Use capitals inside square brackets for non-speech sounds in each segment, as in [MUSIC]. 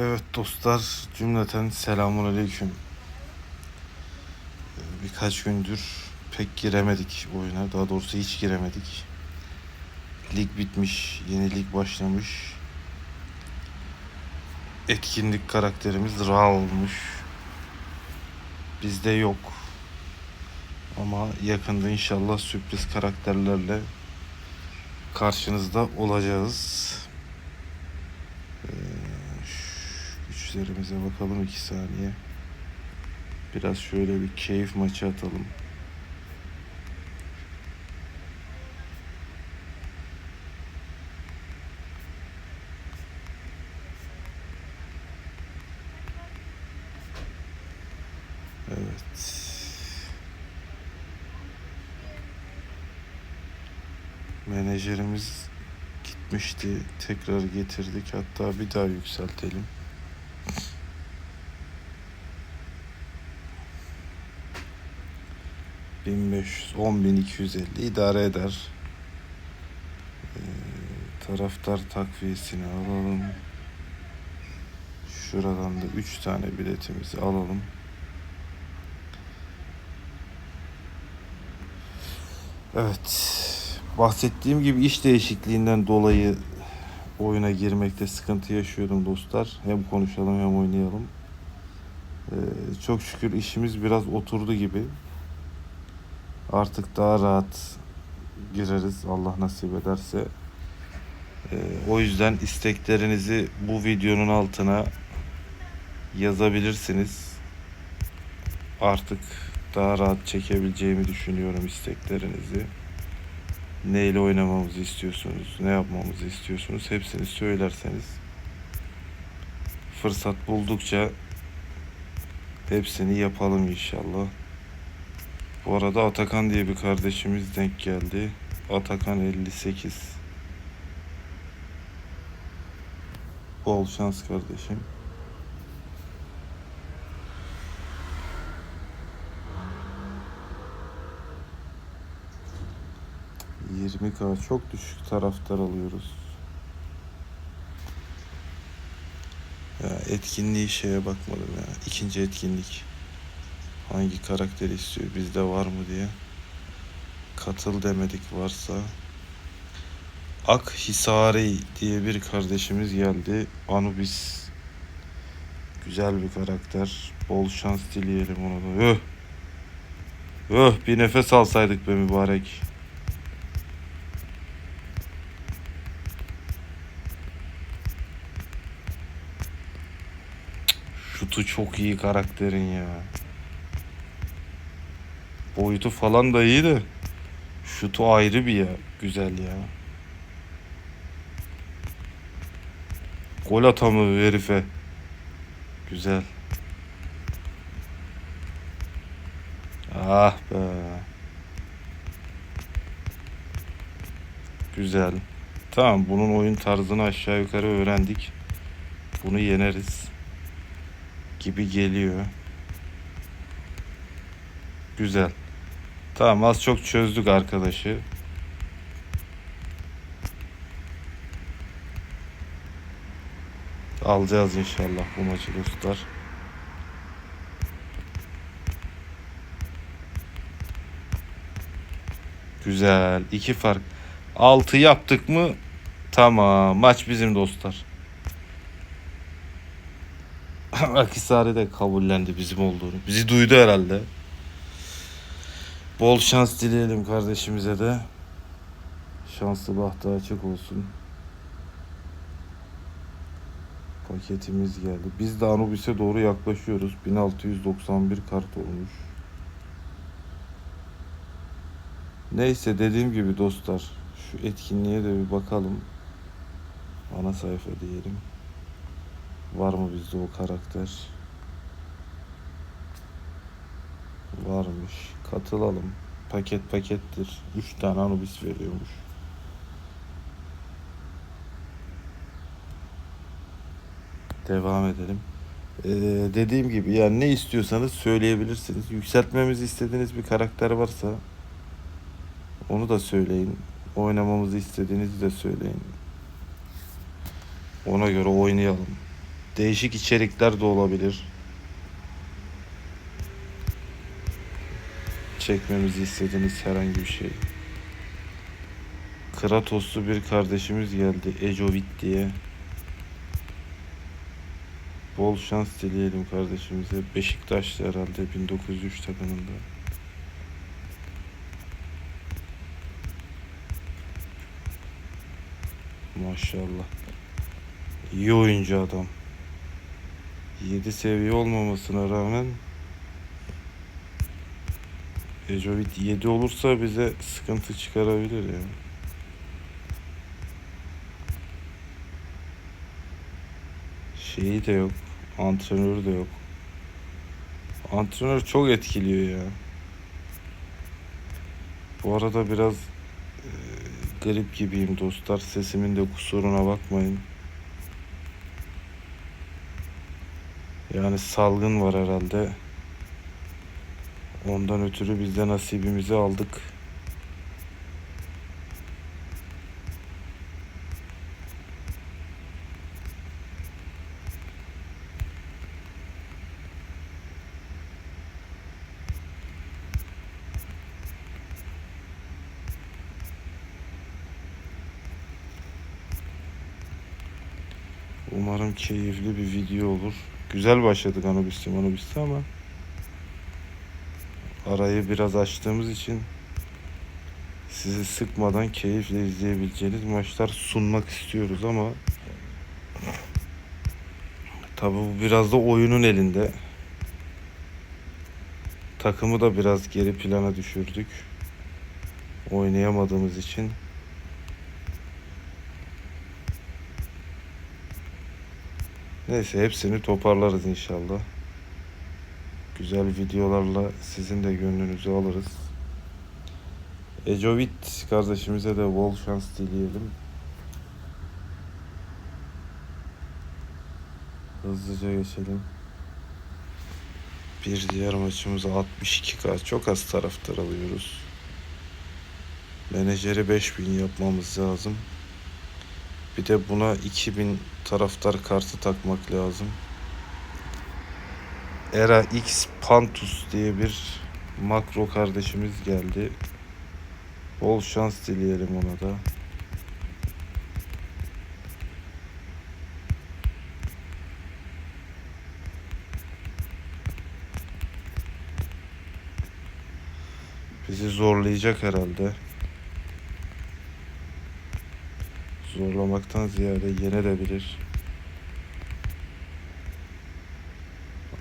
Evet dostlar cümleten selamun aleyküm. Ee, Birkaç gündür pek giremedik oyuna. Daha doğrusu hiç giremedik. Lig bitmiş, yeni lig başlamış. Etkinlik karakterimiz Ra olmuş. Bizde yok. Ama yakında inşallah sürpriz karakterlerle karşınızda olacağız. Ee, şu güçlerimize bakalım iki saniye. Biraz şöyle bir keyif maçı atalım. Evet. Menajerimiz gitmişti. Tekrar getirdik. Hatta bir daha yükseltelim. ...1500, 10.250 idare eder. Ee, taraftar takviyesini alalım. Şuradan da 3 tane biletimizi alalım. Evet. Bahsettiğim gibi iş değişikliğinden dolayı oyuna girmekte sıkıntı yaşıyordum dostlar. Hem konuşalım hem oynayalım. Ee, çok şükür işimiz biraz oturdu gibi. Artık daha rahat gireriz Allah nasip ederse. Ee, o yüzden isteklerinizi bu videonun altına yazabilirsiniz. Artık daha rahat çekebileceğimi düşünüyorum isteklerinizi. Neyle oynamamızı istiyorsunuz, ne yapmamızı istiyorsunuz hepsini söylerseniz fırsat buldukça hepsini yapalım inşallah. Bu arada Atakan diye bir kardeşimiz denk geldi. Atakan 58. Bol şans kardeşim. Yirmi k çok düşük taraftar alıyoruz. Ya etkinliği şeye bakmadım ya. İkinci etkinlik. Hangi karakteri istiyor bizde var mı diye. Katıl demedik varsa. Akhisari diye bir kardeşimiz geldi. Anubis. Güzel bir karakter. Bol şans dileyelim ona da. Öh. Öh bir nefes alsaydık be mübarek. Şutu çok iyi karakterin ya. Boyutu falan da iyi de. Şutu ayrı bir ya. Güzel ya. Gol atamı herife. Güzel. Ah be. Güzel. Tamam bunun oyun tarzını aşağı yukarı öğrendik. Bunu yeneriz. Gibi geliyor. Güzel. Tamam az çok çözdük arkadaşı. Alacağız inşallah bu maçı dostlar. Güzel. iki fark. Altı yaptık mı? Tamam. Maç bizim dostlar. [LAUGHS] Akisari de kabullendi bizim olduğunu. Bizi duydu herhalde. Bol şans dileyelim kardeşimize de. Şanslı bahtı açık olsun. Paketimiz geldi. Biz de Anubis'e doğru yaklaşıyoruz. 1691 kart olmuş. Neyse dediğim gibi dostlar. Şu etkinliğe de bir bakalım. Ana sayfa diyelim. Var mı bizde o karakter? Varmış. Katılalım. Paket pakettir. 3 tane Anubis veriyormuş. Devam edelim. Ee, dediğim gibi yani ne istiyorsanız söyleyebilirsiniz. Yükseltmemizi istediğiniz bir karakter varsa onu da söyleyin. Oynamamızı istediğinizi de söyleyin. Ona göre oynayalım. Değişik içerikler de olabilir. Çekmemizi istediğiniz herhangi bir şey. Kratoslu bir kardeşimiz geldi. Ecovit diye. Bol şans dileyelim kardeşimize. Beşiktaşlı herhalde 1903 takımında. Maşallah. İyi oyuncu adam. 7 seviye olmamasına rağmen Ecovit 7 olursa bize sıkıntı çıkarabilir ya. Şeyi de yok. Antrenörü de yok. Antrenör çok etkiliyor ya. Bu arada biraz e, grip gibiyim dostlar. Sesimin de kusuruna bakmayın. Yani salgın var herhalde. Ondan ötürü biz de nasibimizi aldık. Umarım keyifli bir video olur. Güzel başladık Anubis'te Anubis'te ama arayı biraz açtığımız için sizi sıkmadan keyifle izleyebileceğiniz maçlar sunmak istiyoruz ama tabi bu biraz da oyunun elinde. Takımı da biraz geri plana düşürdük. Oynayamadığımız için. Neyse hepsini toparlarız inşallah. Güzel videolarla sizin de gönlünüzü alırız. Ecovit kardeşimize de bol şans dileyelim. Hızlıca geçelim. Bir diğer maçımız 62K. Çok az taraftar alıyoruz. Menajeri 5000 yapmamız lazım. Bir de buna 2000 taraftar kartı takmak lazım. Era X Pantus diye bir makro kardeşimiz geldi. Bol şans dileyelim ona da. Bizi zorlayacak herhalde. Zorlamaktan ziyade yenebilir.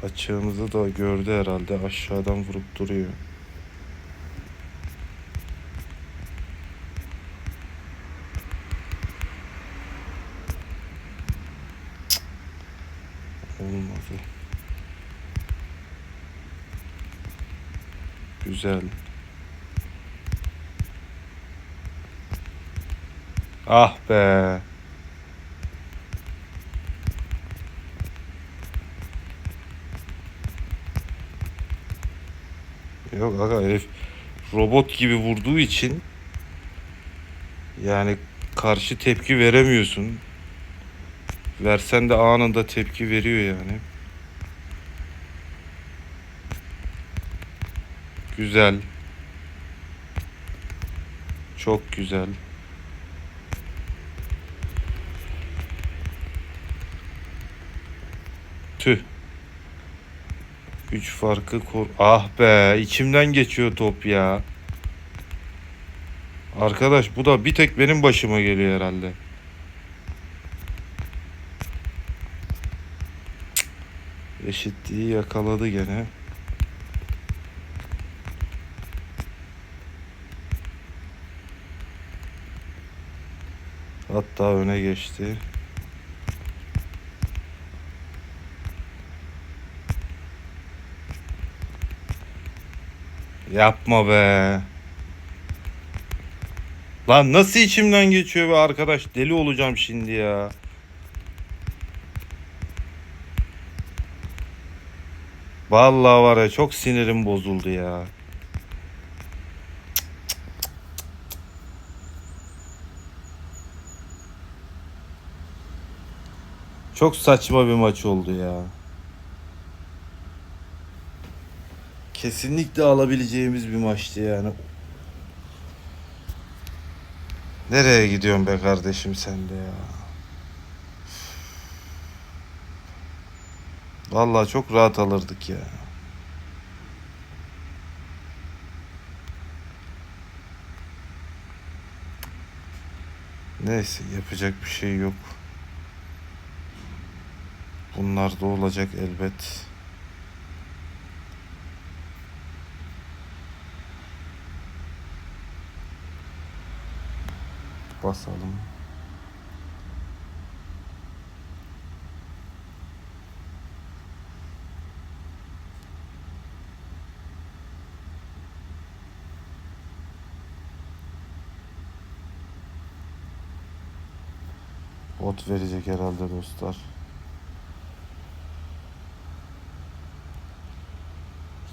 Açığımızı da gördü herhalde. Aşağıdan vurup duruyor. Olmadı. Güzel. Ah be. Yok aga herif robot gibi vurduğu için yani karşı tepki veremiyorsun. Versen de anında tepki veriyor yani. Güzel. Çok güzel. Tüh. Güç farkı kor... Ah be içimden geçiyor top ya. Arkadaş bu da bir tek benim başıma geliyor herhalde. Eşitliği yakaladı gene. Hatta öne geçti. Yapma be. Lan nasıl içimden geçiyor be arkadaş? Deli olacağım şimdi ya. Vallahi var ya çok sinirim bozuldu ya. Çok saçma bir maç oldu ya. Kesinlikle alabileceğimiz bir maçtı yani. Nereye gidiyorsun be kardeşim sen de ya? Vallahi çok rahat alırdık ya. Neyse yapacak bir şey yok. Bunlar da olacak elbet. Basalım. Ot verecek herhalde dostlar.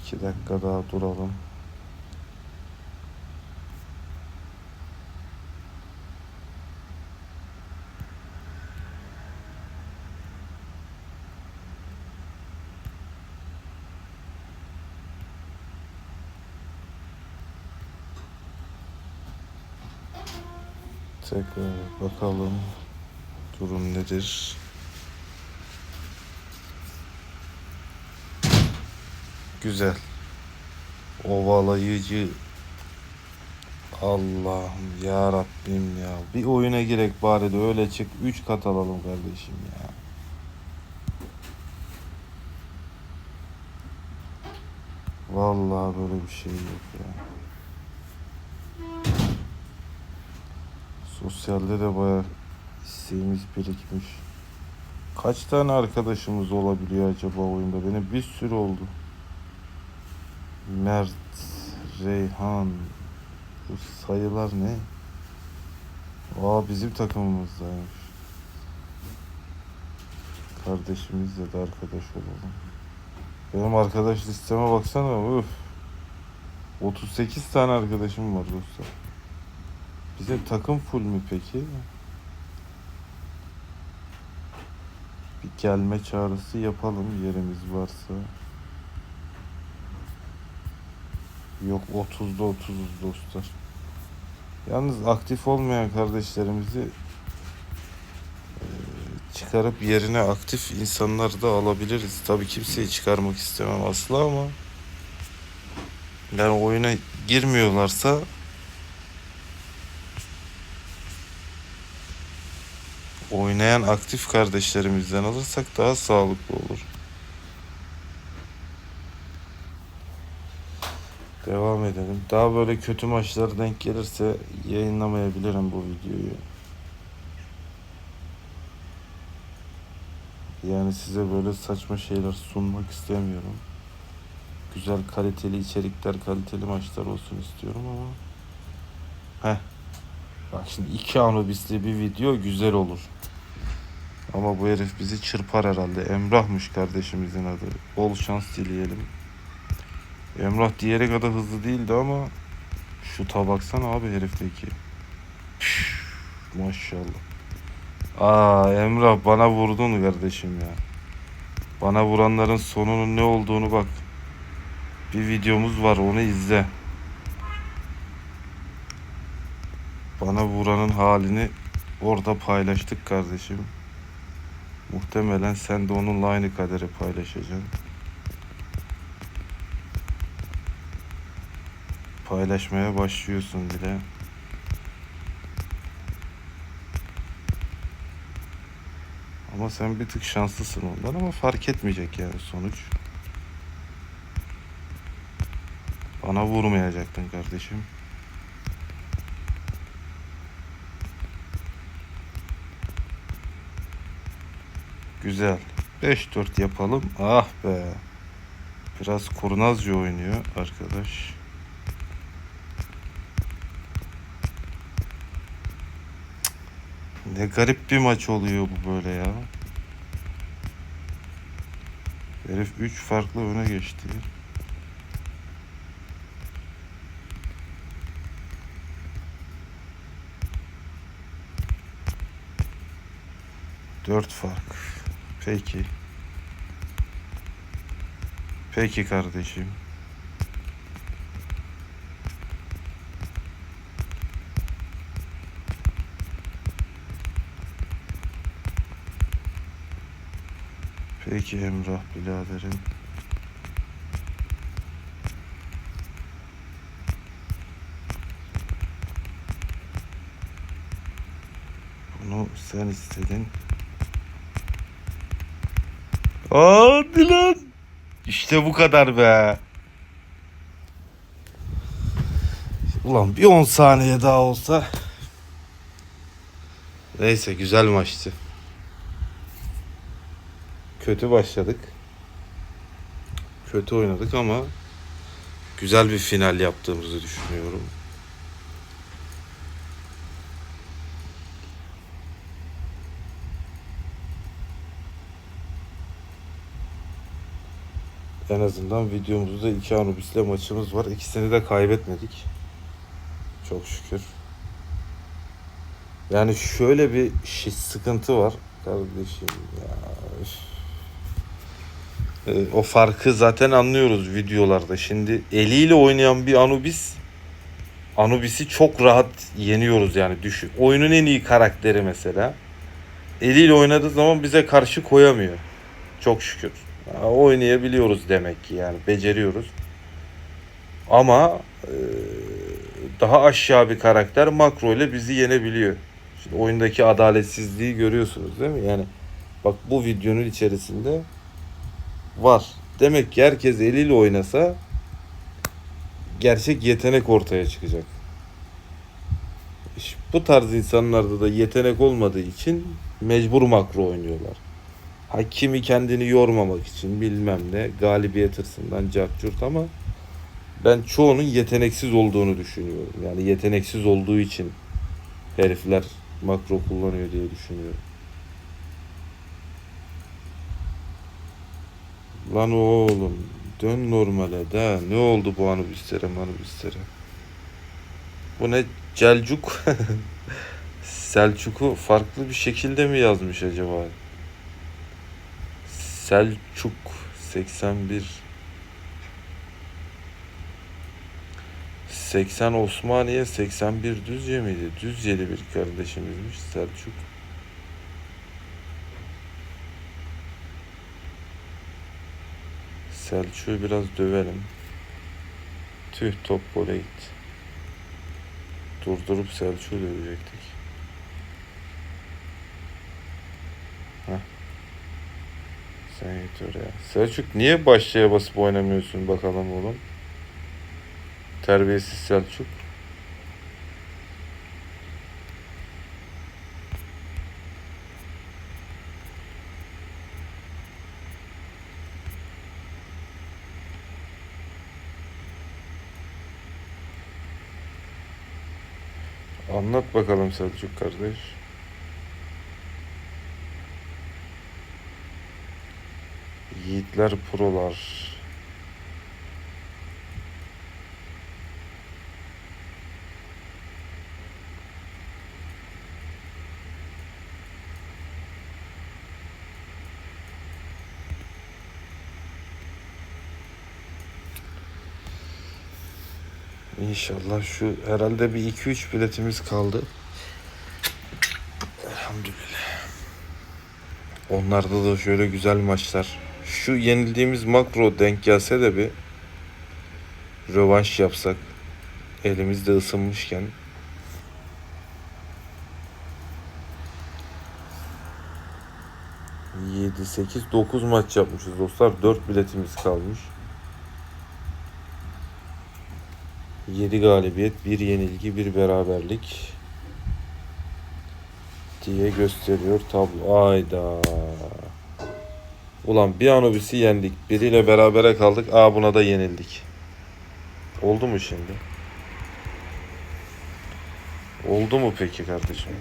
İki dakika daha duralım. Tekrar bakalım durum nedir? Güzel. Ovalayıcı. Allah'ım ya Rabbim ya. Bir oyuna girek bari de öyle çık. 3 kat alalım kardeşim ya. Vallahi böyle bir şey yok ya. Sosyalde de bayağı isteğimiz birikmiş. Kaç tane arkadaşımız olabiliyor acaba oyunda? Benim bir sürü oldu. Mert, Reyhan. Bu sayılar ne? Aa bizim takımımızdaymış. Kardeşimizle de arkadaş olalım. Benim arkadaş listeme baksana. Öf. 38 tane arkadaşım var dostlar. Bizim takım full mü peki? Bir gelme çağrısı yapalım yerimiz varsa. Yok 30'da 30'uz dostlar. Yalnız aktif olmayan kardeşlerimizi eee, çıkarıp yerine aktif insanlar da alabiliriz. Tabii kimseyi çıkarmak istemem asla ama yani oyuna girmiyorlarsa oynayan aktif kardeşlerimizden alırsak daha sağlıklı olur. Devam edelim. Daha böyle kötü maçlar denk gelirse yayınlamayabilirim bu videoyu. Yani size böyle saçma şeyler sunmak istemiyorum. Güzel kaliteli içerikler, kaliteli maçlar olsun istiyorum ama. Heh. Bak şimdi iki Anubis'li bir video güzel olur. Ama bu herif bizi çırpar herhalde. Emrah'mış kardeşimizin adı. Bol şans dileyelim. Emrah diğeri kadar hızlı değildi ama şu baksana abi herifteki. Püf, maşallah. Aa Emrah bana vurdun kardeşim ya. Bana vuranların sonunun ne olduğunu bak. Bir videomuz var onu izle. Bana vuranın halini orada paylaştık kardeşim. Muhtemelen sen de onunla aynı kaderi paylaşacaksın. Paylaşmaya başlıyorsun bile. Ama sen bir tık şanslısın ondan ama fark etmeyecek yani sonuç. Bana vurmayacaktın kardeşim. Güzel. 5-4 yapalım. Ah be. Biraz kurnazca oynuyor arkadaş. Ne garip bir maç oluyor bu böyle ya. Herif 3 farklı öne geçti. Dört fark. Peki. Peki kardeşim. Peki Emrah biraderim. Bunu sen istedin. Hadi lan. İşte bu kadar be. Ulan bir 10 saniye daha olsa. Neyse güzel maçtı. Kötü başladık. Kötü oynadık ama güzel bir final yaptığımızı düşünüyorum. En azından videomuzda iki Anubis'le maçımız var. İkisini de kaybetmedik. Çok şükür. Yani şöyle bir şey, sıkıntı var kardeşim ya. Ee, o farkı zaten anlıyoruz videolarda. Şimdi eliyle oynayan bir Anubis Anubis'i çok rahat yeniyoruz yani düşün. Oyunun en iyi karakteri mesela. Eliyle oynadığı zaman bize karşı koyamıyor. Çok şükür. Ya, oynayabiliyoruz demek ki yani beceriyoruz. Ama e, daha aşağı bir karakter makro ile bizi yenebiliyor. Şimdi oyundaki adaletsizliği görüyorsunuz değil mi? Yani bak bu videonun içerisinde var. Demek ki herkes eliyle oynasa gerçek yetenek ortaya çıkacak. İşte bu tarz insanlarda da yetenek olmadığı için mecbur makro oynuyorlar. Ha kimi kendini yormamak için bilmem ne galibiyet hırsından cart ama ben çoğunun yeteneksiz olduğunu düşünüyorum. Yani yeteneksiz olduğu için herifler makro kullanıyor diye düşünüyorum. Lan oğlum dön normale de ne oldu bu Anubislere Manubislere? Bu ne Celcuk? [LAUGHS] Selçuk'u farklı bir şekilde mi yazmış acaba? Selçuk 81 80 Osmaniye 81 Düzce miydi? Düzceli bir kardeşimizmiş Selçuk. Selçuk'u biraz dövelim. Tüh top gole gitti. Durdurup Selçuk'u dövecektik. Sen git oraya. Selçuk niye başlığa basıp oynamıyorsun bakalım oğlum? Terbiyesiz Selçuk. Anlat bakalım Selçuk kardeş. Yiğitler prolar. İnşallah şu herhalde bir 2-3 biletimiz kaldı. Elhamdülillah. Onlarda da şöyle güzel maçlar. Şu yenildiğimiz makro denk gelse de bir rövanş yapsak. Elimizde ısınmışken. Yedi, sekiz, dokuz maç yapmışız dostlar. Dört biletimiz kalmış. 7 galibiyet, 1 yenilgi, 1 beraberlik diye gösteriyor tablo. Ayda. Ulan bir Anubis'i yendik. Biriyle berabere kaldık. Aa buna da yenildik. Oldu mu şimdi? Oldu mu peki kardeşim?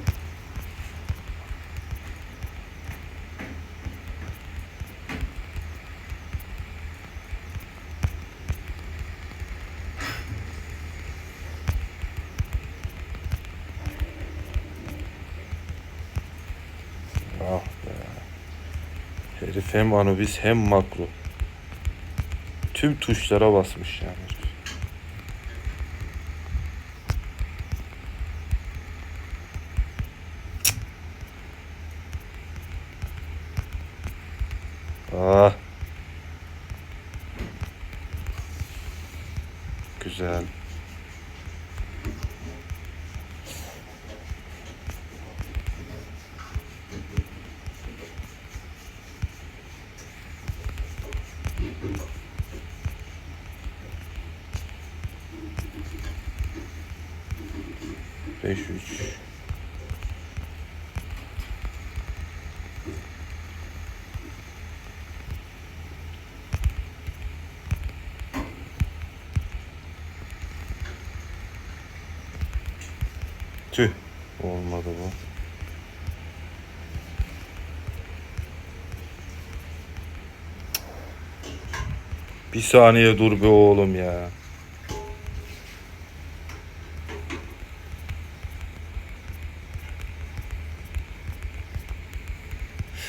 Ah be. Herif hem Anubis hem makro. Tüm tuşlara basmış yani. Ah. Güzel. Beş üç. Tüh. Olmadı bu. Bir saniye dur be oğlum ya.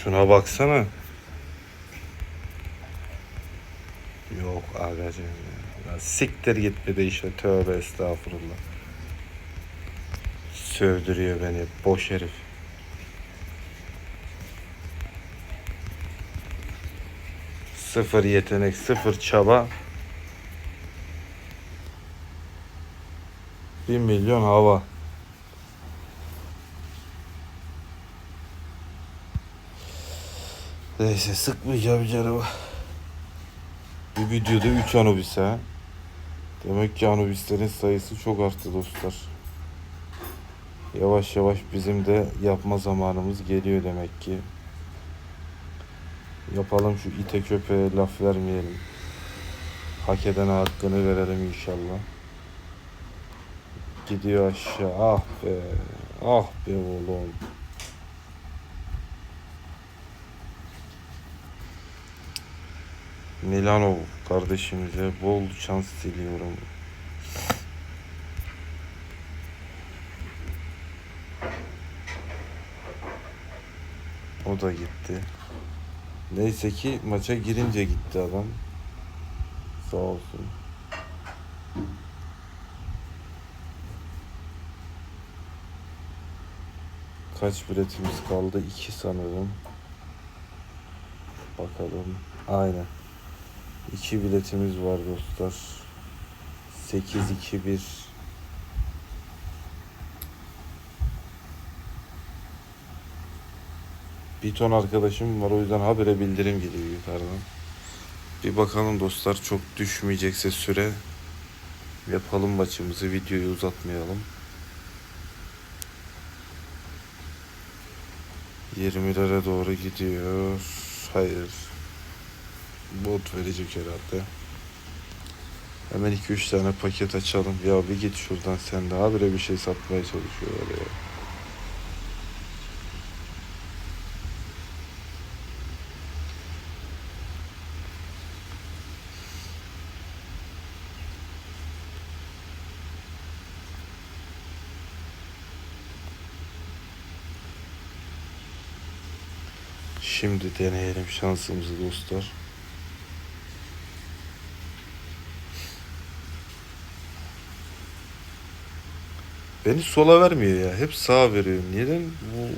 Şuna baksana. Yok agacım ya. ya siktir git bir de işte tövbe estağfurullah. Sövdürüyor beni boş herif. Sıfır yetenek, sıfır çaba. Bir milyon hava. Neyse sıkmayacağım canımı. Bir videoda 3 Anubis ha. Demek ki Anubislerin sayısı çok arttı dostlar. Yavaş yavaş bizim de yapma zamanımız geliyor demek ki. Yapalım şu ite köpeğe laf vermeyelim. Hak edene hakkını verelim inşallah. Gidiyor aşağı. Ah be. Ah be oğlum. Milano kardeşimize bol şans diliyorum. O da gitti. Neyse ki maça girince gitti adam. Sağ olsun. Kaç biletimiz kaldı? İki sanırım. Bakalım. Aynen. İki biletimiz var dostlar. 8 2 1 Bir ton arkadaşım var o yüzden habere bildirim geliyor yukarıdan. Bir bakalım dostlar çok düşmeyecekse süre yapalım maçımızı videoyu uzatmayalım. 20'lere doğru gidiyor. Hayır. Bot verecek herhalde. Hemen 2-3 tane paket açalım. Ya bir git şuradan sen de habire bir şey satmaya çalışıyorlar ya. Şimdi deneyelim şansımızı dostlar. Beni sola vermiyor ya. Hep sağa veriyor. Neden bu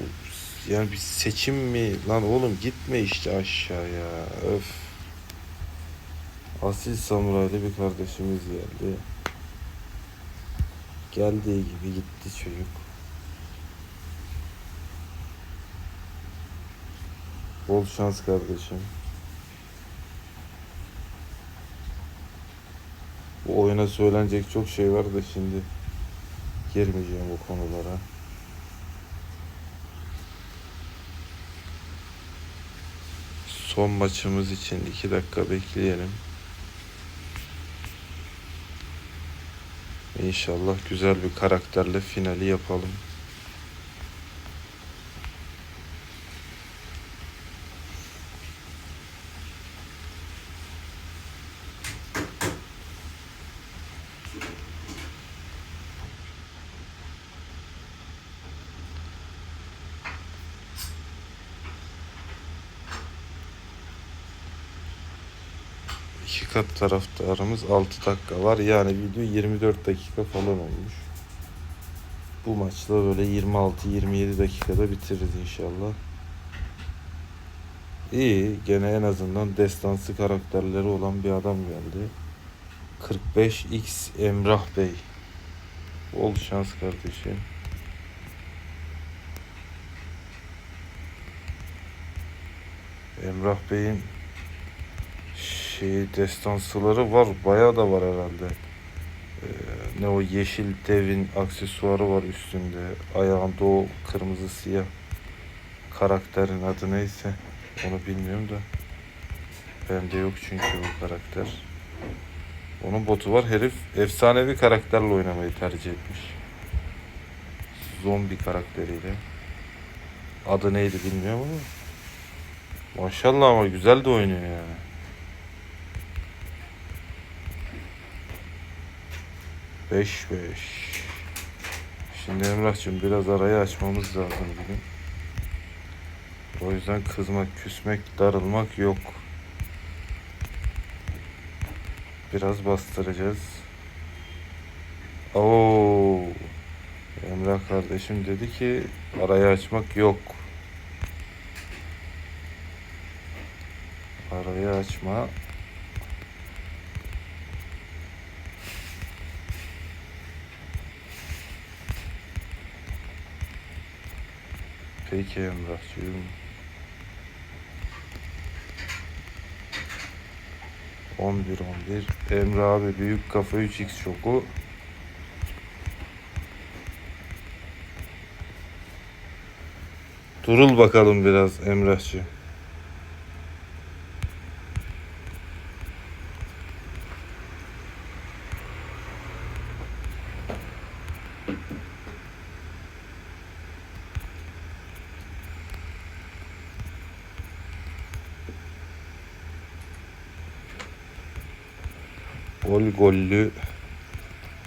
yani bir seçim mi? Lan oğlum gitme işte aşağıya. Öf. Asil samuraylı bir kardeşimiz geldi. Geldiği gibi gitti çocuk. Bol şans kardeşim. Bu oyuna söylenecek çok şey var da şimdi girmeyeceğim bu konulara. Son maçımız için iki dakika bekleyelim. İnşallah güzel bir karakterle finali yapalım. İki kat taraftarımız 6 dakika var. Yani video 24 dakika falan olmuş. Bu maçla böyle 26-27 dakikada bitiririz inşallah. İyi. Gene en azından destansı karakterleri olan bir adam geldi. 45X Emrah Bey. Bol şans kardeşim. Emrah Bey'in şey destansıları var. Bayağı da var herhalde. Ee, ne o yeşil devin aksesuarı var üstünde. Ayağında o kırmızı siyah karakterin adı neyse. Onu bilmiyorum da. Bende yok çünkü o karakter. Onun botu var. Herif efsanevi karakterle oynamayı tercih etmiş. Zombi karakteriyle. Adı neydi bilmiyorum ama. Maşallah ama güzel de oynuyor yani. Beş beş. Şimdi Emrah'cığım biraz arayı açmamız lazım bugün. O yüzden kızmak, küsmek, darılmak yok. Biraz bastıracağız. Oo. Emrah kardeşim dedi ki arayı açmak yok. Arayı açma. Peki Emrah'cığım. 11 11 Emre abi büyük kafa 3x şoku. Durul bakalım biraz Emrahçı. Gol gollü.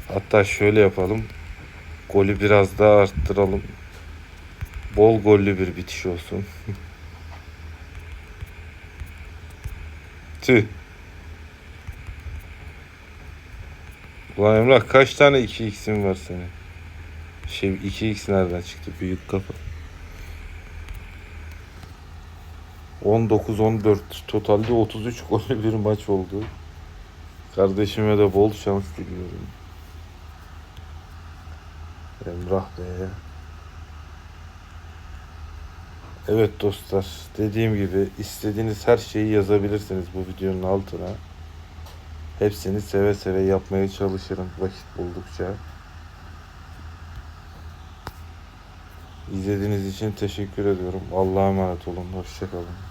Hatta şöyle yapalım. Golü biraz daha arttıralım. Bol gollü bir bitiş olsun. [LAUGHS] Tüh. Ulan Emrah kaç tane 2x'in var senin? Şey 2x nereden çıktı? Büyük kafa. 19-14 totalde 33 gollü bir maç oldu. Kardeşime de bol şans diliyorum. Emrah Bey'e. Evet dostlar, dediğim gibi istediğiniz her şeyi yazabilirsiniz bu videonun altına. Hepsini seve seve yapmaya çalışırım vakit buldukça. İzlediğiniz için teşekkür ediyorum. Allah'a emanet olun. Hoşçakalın.